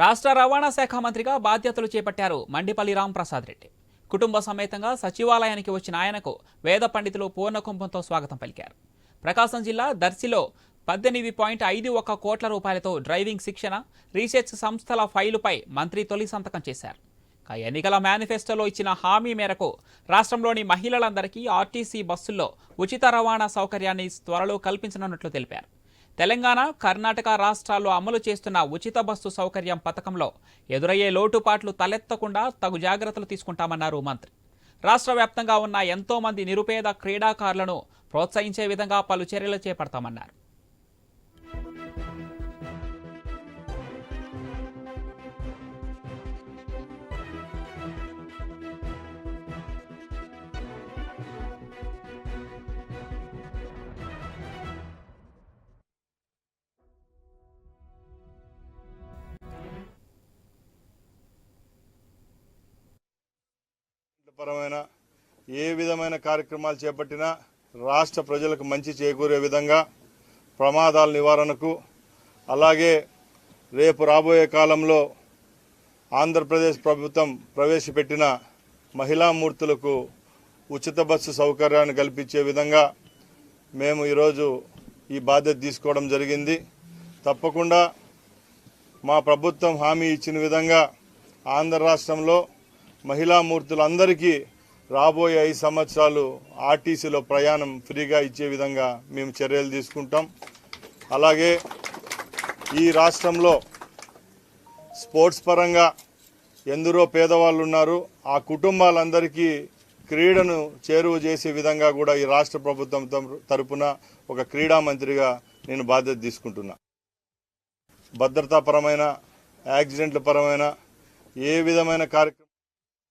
రాష్ట్ర రవాణా శాఖ మంత్రిగా బాధ్యతలు చేపట్టారు మండిపల్లి రాంప్రసాద్ రెడ్డి. కుటుంబ సమేతంగా సచివాలయానికి వచ్చిన ఆయనకు వేద పండితులు పూర్ణకుంభంతో స్వాగతం పలికారు. ప్రకాశం జిల్లా దర్శిలో పద్దెనిమిది పాయింట్ ఐదు ఒక్క కోట్ల రూపాయలతో డ్రైవింగ్ శిక్షణ రీసెర్చ్ సంస్థల ఫైలుపై మంత్రి తొలి సంతకం చేశారు. ఎన్నికల మేనిఫెస్టోలో ఇచ్చిన హామీ మేరకు రాష్ట్రంలోని మహిళలందరికీ ఆర్టీసీ బస్సుల్లో ఉచిత రవాణా సౌకర్యాన్ని త్వరలో కల్పించనున్నట్లు తెలిపారు. తెలంగాణ కర్ణాటక రాష్ట్రాల్లో అమలు చేస్తున్న ఉచిత బస్సు సౌకర్యం పథకంలో ఎదురయ్యే లోటుపాట్లు తలెత్తకుండా తగు జాగ్రత్తలు తీసుకుంటామన్నారు మంత్రి. రాష్ట్ర వ్యాప్తంగా ఉన్న ఎంతో మంది నిరుపేద క్రీడాకారులను ప్రోత్సహించే విధంగా పలు చర్యలు చేపడతామన్నారు. పరమైన ఏ విధమైన కార్యక్రమాలు చేపట్టినా రాష్ట్ర ప్రజలకు మంచి చేకూరే విధంగా ప్రమాదాల నివారణకు అలాగే రేపు రాబోయే కాలంలో ఆంధ్రప్రదేశ్ ప్రభుత్వం ప్రవేశపెట్టిన మహిళా మూర్తులకు ఉచిత బస్సు సౌకర్యాన్ని కల్పించే విధంగా మేము ఈరోజు ఈ బాధ్యత తీసుకోవడం జరిగింది. తప్పకుండా మా ప్రభుత్వం హామీ ఇచ్చిన విధంగా ఆంధ్ర రాష్ట్రంలో మహిళా మూర్తులందరికీ రాబోయే ఐదు సంవత్సరాలు ఆర్టీసీలో ప్రయాణం ఫ్రీగా ఇచ్చే విధంగా మేము చర్యలు తీసుకుంటాం. అలాగే ఈ రాష్ట్రంలో స్పోర్ట్స్ పరంగా ఎందరో పేదవాళ్ళు ఉన్నారు ఆ కుటుంబాలందరికీ క్రీడను చేరువ చేసే విధంగా కూడా ఈ రాష్ట్ర ప్రభుత్వం తరపు- తరపున ఒక క్రీడా మంత్రిగా నేను బాధ్యత తీసుకుంటున్నా. భద్రతాపరమైన యాక్సిడెంట్ల పరమైన ఏ విధమైన కార్యక్రమం